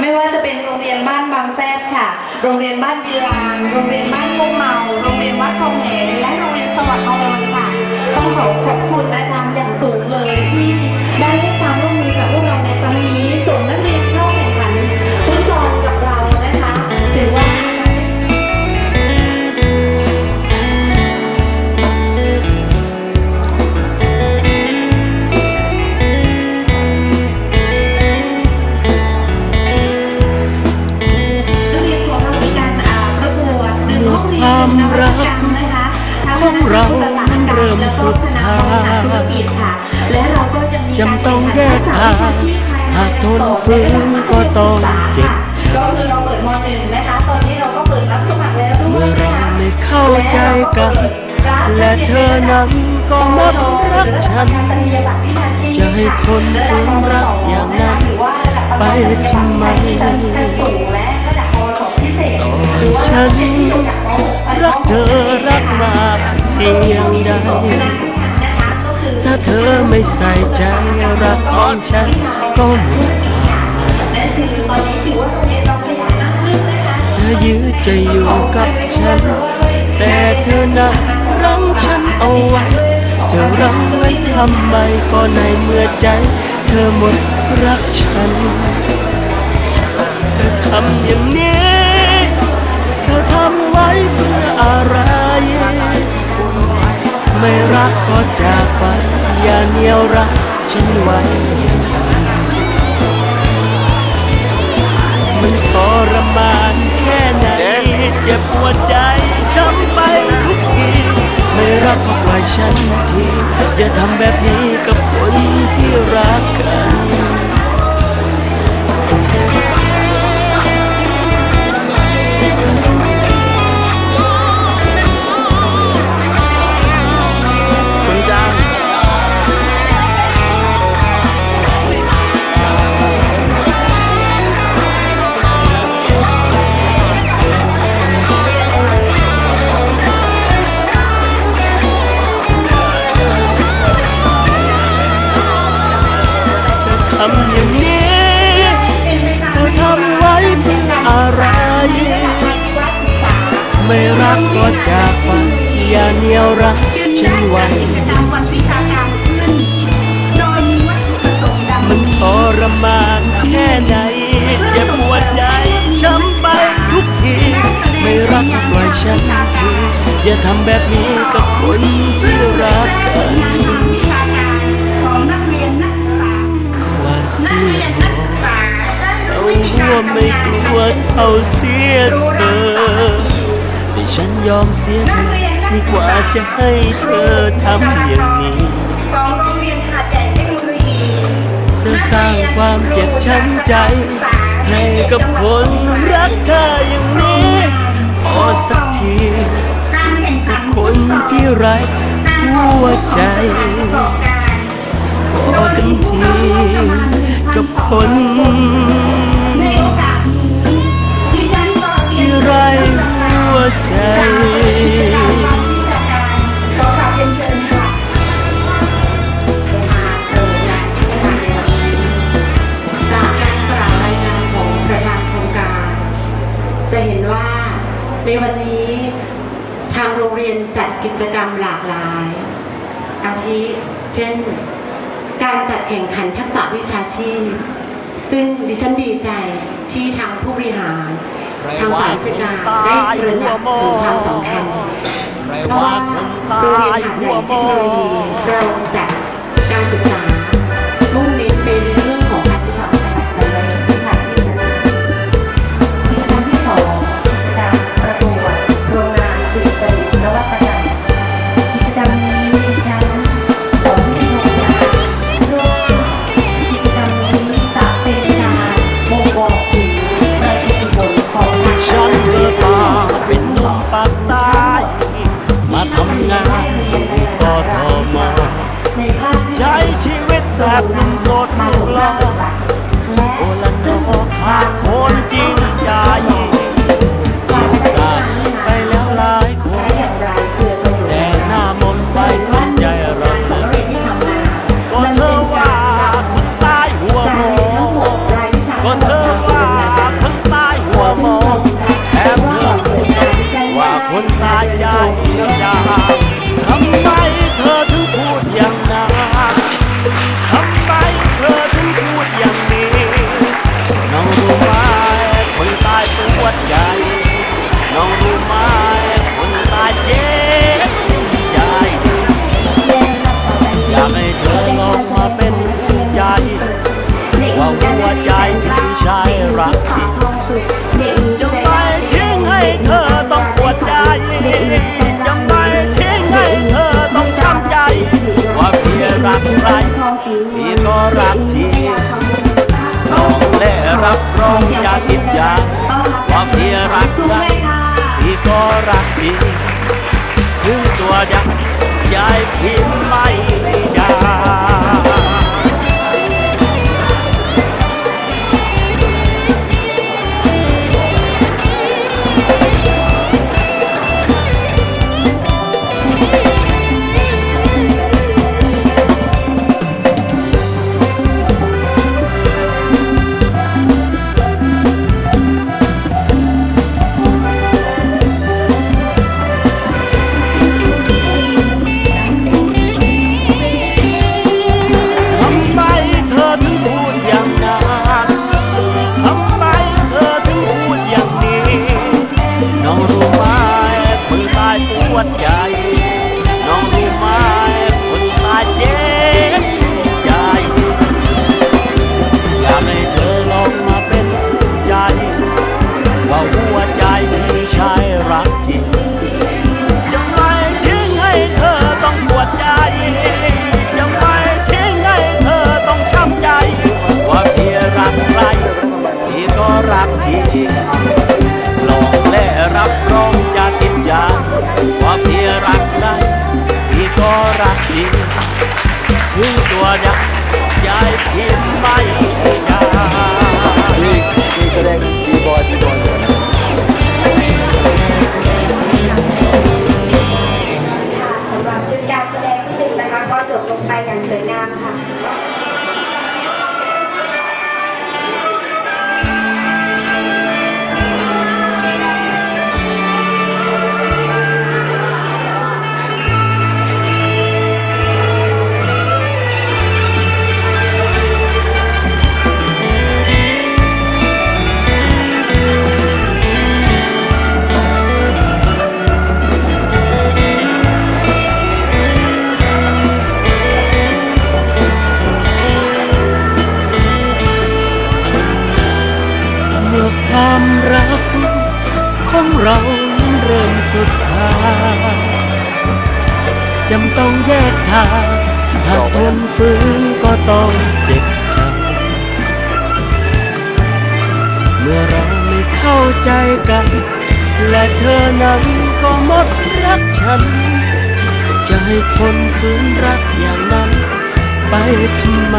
ไม่ว่าจะเป็นโรงเรียนบ้านบางแฟบค่ะ โรงเรียนบ้านดีรานโรงเรียนบ้านกุ้เมา โรงเรียนวัดทองแหและโรงเรียนสวัสดิ์อวรค่ะ ต้องขอขอบคุณอาจารย์อย่างสูงเลยที่ได้ให้ความร่วมมือกับพวกเรา ทนฝืนก็ต้องเจ็บช้ำก็คือเราเปิดมหนึ่งนะคะ ตอนนี้เราก็เปิดรับสมัครแล้วด้วเมื่ยอนะเราคะไม่เข้าใจกัน และเธอนั้นก็หมดรักฉัน จะให้ทนฝืนรักอย่างนั้น ไปทำไมต่อให้ฉันรักเธอรักมากเพียงใด ถ้าเธอไม่ใส่ใจรักของฉันก็หมดความหมายและคือนนี้ถือว่าโรงเรียนเราขยายมากขึ้นนะคะเธอยื้อจะอยู่กับฉัน แต่เธอนั้นรั้งฉันเอาไว้ เธอรั้งไว้ทำไมก็ในเมื่อใจ เธอหมดรักฉัน เธอทำอย่างนี้ เธอทำไว้เพื่ออะไร ไม่รักก็จากไป เหนียวรักฉันไว้อย่างนั้นมันทรมานแค่ไหนเจ็บหัวใจช้ำไปทุกที ไม่รักก็ปล่อยฉันที อย่าทำแบบนี้กับคนที่รักกัน ก็จากไปอย่าเหนียวรักฉันไว้จำวันวิชาการขึ้นโดยมีวัตถุประสงค์ดังมันทรมานแค่ไหนเจ็บหัวใจช้ำไปทุกที ไม่รักก็ปล่อยฉันทีอย่าทำแบบนี้กับคนที่รักกันวิชาการของนักเรียนนักศึกษาก็ว่าเสียหัวได้เราวัวไม่กลัวเท่าเสียเธอ ฉันยอมเสียเธอดีกว่าจะให้เธอทำอย่างนี้ของโรงเรียนหาดใหญ่เทคโนโลยีเธอสร้างความเจ็บช้ำใจ ให้กับคนรักเธออย่างนี้พอสักทีการแข่งขันคนที่ไร้หัวใจพอกันทีกับคนในโอกาสนี้ดิฉันก็เรียที่นไร้หั วใจขอกราบเรียนเชิญค่ะจากการกล่าวรายงานของประธานโครงการจะเห็นว่าในวันนี้ทางโรงเรียนจัดกิจกรรมหลากหลาย อาทิเช่น การจัดแข่งขันทักษะวิชาชีพ ซึ่งดิฉันดีใจที่ทางผู้บริหาร ทางฝ่ายราชการได้ตระหนักถึงความสำคัญเพราะว่าโรงเรียนหาดใหญ่เทคโนโลยีเราจัดการศึกษา แบบหนุ่มโสดลูกหล่อโอละนอขาดคน งบีบ ดทางจำต้องแยกทาง หากทนฝืนก็ต้องเจ็บช้ำเมื่อเราไม่เข้าใจกัน และเธอนั้นก็หมดรักฉัน จะให้ทนฝืนรักอย่างนั้น ไปทำไม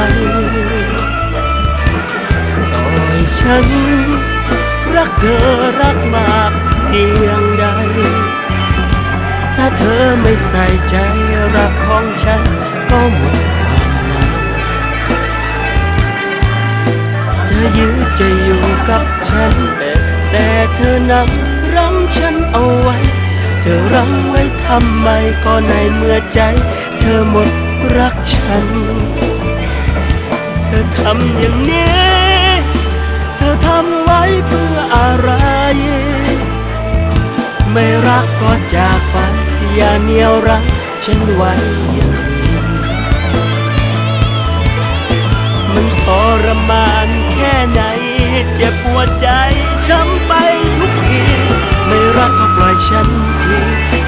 ต่อให้ฉันรักเธอรักมากเพียงใด อไม่ใส่ใจรักของฉันก็หมดความหมายเธอยื้อจะอยู่กับฉัน แต่เธอนั้นรั้งฉันเอาไว้ เธอรั้งไว้ทำไมก็ในเมื่อใจ เธอหมดรักฉัน เธอทำอย่างนี้ เธอทำไว้เพื่ออะไร ไม่รักก็จากไป อย่าเหนียวรักฉันไว้อย่างนี้ มันทรมานแค่ไหน เจ็บปวดใจช้ำไปทุกที ไม่รักก็ปล่อยฉันที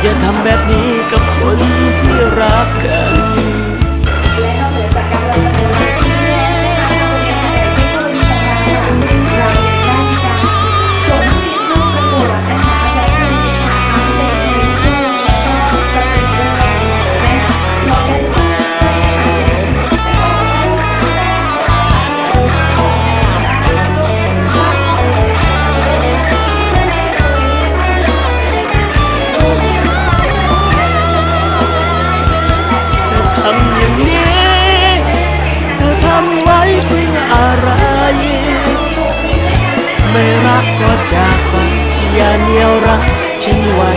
อย่าทำแบบนี้กับคนที่รักกันำไว้เพื่ออะไร ไม่รักก็จากไป อย่าเหนียวรักฉันไว้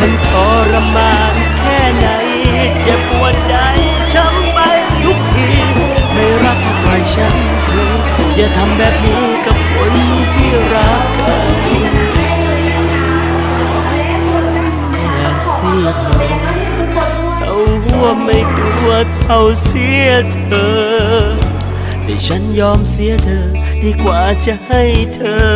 มันทรมานแค่ไหน เจ็บปวดใจช้ำไปทุกที ไม่รักก็ปล่อยฉันเธออย่าทำแบบนี้ ไม่กลัวเท่าเสียเธอ แต่ฉันยอมเสียเธอ ดีกว่าจะให้เธอ